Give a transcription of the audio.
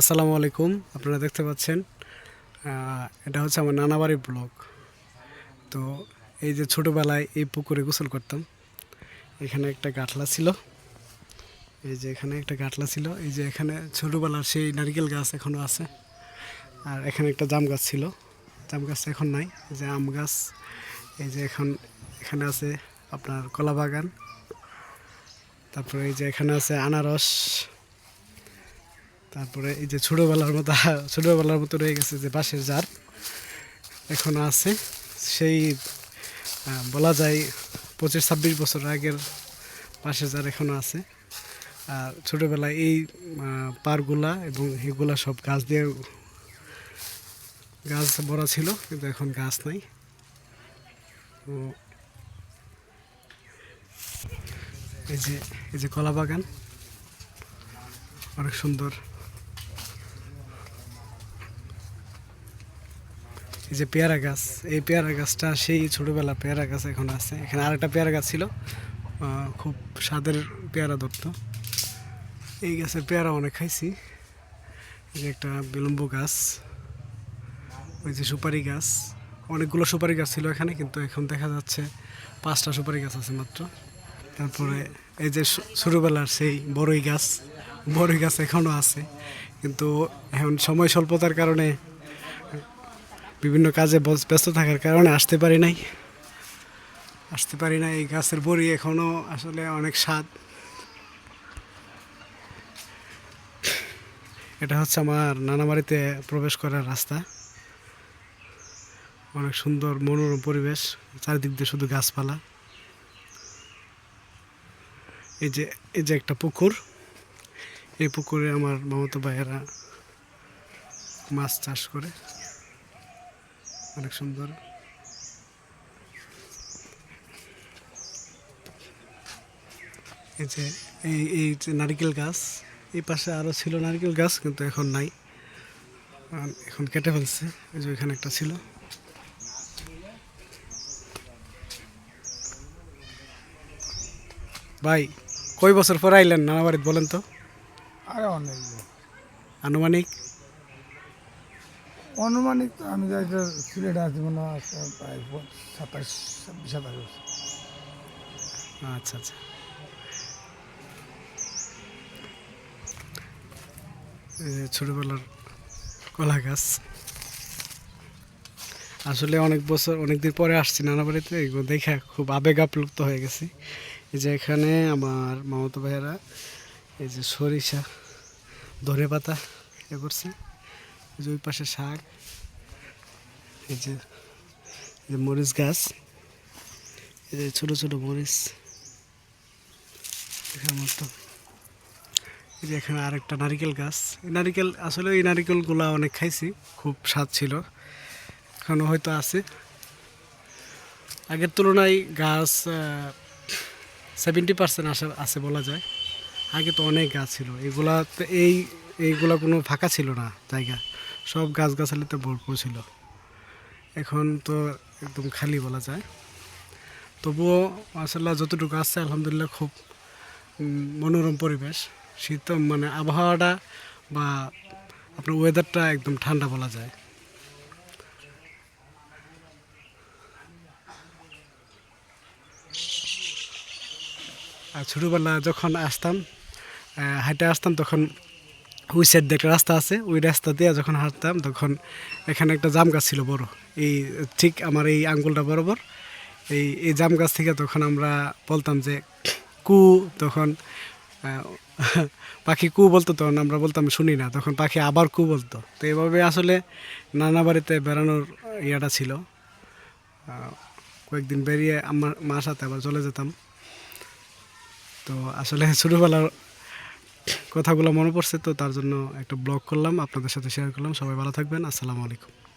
আসসালামু আলাইকুম, আপনারা দেখতে পাচ্ছেন এটা হচ্ছে আমার নানাবাড়ির ব্লগ। তো এই যে ছোটোবেলায় এই পুকুরে গোসল করতাম, এখানে একটা গাঠলা ছিল, এই যে এখানে একটা গাঠলা ছিল, এই যে এখানে ছোটোবেলার সেই নারকেল গাছ এখনও আছে, আর এখানে একটা জাম গাছ ছিল, জাম গাছ এখন নাই যে আম গাছ, এই যে এখন এখানে আছে আপনার কলা বাগান তারপরে এই যে এখানে আছে আনারস তারপরে এই যে ছোটোবেলার মতো ছোটোবেলার মতো রয়ে গেছে যে বাঁশের জার এখনও আছে। সেই বলা যায় পঁচিশ ছাব্বিশ বছর আগের বাঁশের জার এখনও আছে। আর ছোটোবেলায় এই পারগুলা এবং এগুলা সব গাছ দিয়ে, গাছ ভরা ছিল, কিন্তু এখন গাছ নাই। এই যে এই যে কলা বাগান, অনেক সুন্দর। যে পেয়ারা গাছ, এই পেয়ারা গাছটা সেই ছোটোবেলা পেয়ারা গাছ এখন আছে। এখানে আরেকটা পেয়ারা গাছ ছিল খুব স্বাদের পেয়ারা ধরতো। এই গাছের পেয়ারা অনেক খাইছি। যে একটা বিলম্ব গাছ, ওই যে সুপারি গাছ। অনেকগুলো সুপারি গাছ ছিল এখানে, কিন্তু এখন দেখা যাচ্ছে পাঁচটা সুপারি গাছ আছে মাত্র। তারপরে এই যে ছোটোবেলার সেই বড়ই গাছ বড়ই গাছ এখনও আছে। কিন্তু এখন সময় স্বল্পতার কারণে বিভিন্ন কাজে ব্যস্ত থাকার কারণে আসতে পারি নাই। আসতে পারি না এই গাছের বড়ি এখনও আসলে অনেক স্বাদ। এটা হচ্ছে আমার নানা বাড়িতে প্রবেশ করার রাস্তা। অনেক সুন্দর মনোরম পরিবেশ, চারিদিক দিয়ে শুধু গাছপালা। এই যে এই যে একটা পুকুর, এই পুকুরে আমার মামাতো ভাইয়েরা মাছ চাষ করে। অনেক সুন্দর। এই যে এই এই যে নারকেল গাছ এই পাশে আরও ছিল নারকেল গাছ কিন্তু এখন নাই। এখন কেটে ফেলছে এই যে এখানে একটা ছিল। ভাই কয় বছর পরে আইলেন নানা বাড়িতে বলেন তো? আরে অনেক আনুমানিক? অনুমানিক তো আমি যাইতে সিলেটে আছি মনে হয় প্রায় সাতাশ, ছাব্বিশ, সাতাশ বছর। আচ্ছা আচ্ছা। ছোটবেলার কলা গাছ আসলে অনেক বছর অনেক দিন পরে আসছি নানা বাড়িতে এগুলো দেখে খুব আবেগ আপ্লুপ্ত হয়ে গেছি। এই যে এখানে আমার মামাতো ভাইয়েরা এই যে সরিষা ধনে পাতা এ করছে। যে ওই পাশে শাক, এই যে মরিচ গাছ, এই যে ছোটো ছোটো মরিচ দেখার মতো, এই যে এখানে আরেকটা নারিকেল গাছ, এই নারিকেল, আসলে এই নারিকেলগুলো অনেক খাইছি, খুব স্বাদ ছিল এখনও হয়তো আছে। আগের তুলনায় গাছ সেভেন্টি পার্সেন্ট আসে, আছে বলা যায়। আগে তো অনেক গাছ ছিল, এগুলাতে এই এইগুলা কোনো ফাঁকা ছিল না জায়গা। সব গাছ গাছালিতে ভরপুর ছিল। এখন তো একদম খালি বলা যায়। তবুও মাসাল্লাহ যতটুকু আছে আলহামদুলিল্লাহ খুব মনোরম পরিবেশ। শীত মানে আবহাওয়াটা বা আপনার ওয়েদারটা একদম ঠান্ডা বলা যায়। আর ছোটোবেলা যখন আসতাম আহ, হাঁটে আসতাম তখন ওই সাইড দিয়ে একটা রাস্তা আছে, ওই রাস্তা দিয়ে যখন হাঁটতাম তখন এখানে একটা জাম গাছ ছিল বড়। এই ঠিক আমার এই আঙ্গুলটা বরাবর, এই এই জাম গাছ থেকে তখন আমরা বলতাম যে কু, তখন পাখি কু বলতো, তখন আমরা বলতাম শুনি না, তখন পাখি আবার কু বলতো। তো এভাবে আসলে নানা বাড়িতে বেড়ানোর ইয়েটা ছিল। কয়েকদিন বেরিয়ে আমার মার সাথে আবার চলে যেতাম। তো আসলে ছোটোবেলার কথাগুলো মনে পড়ছে, তো তার জন্য একটা ব্লগ করলাম। আপনাদের সাথে শেয়ার করলাম। সবাই ভালো থাকবেন। আসসালামু আলাইকুম।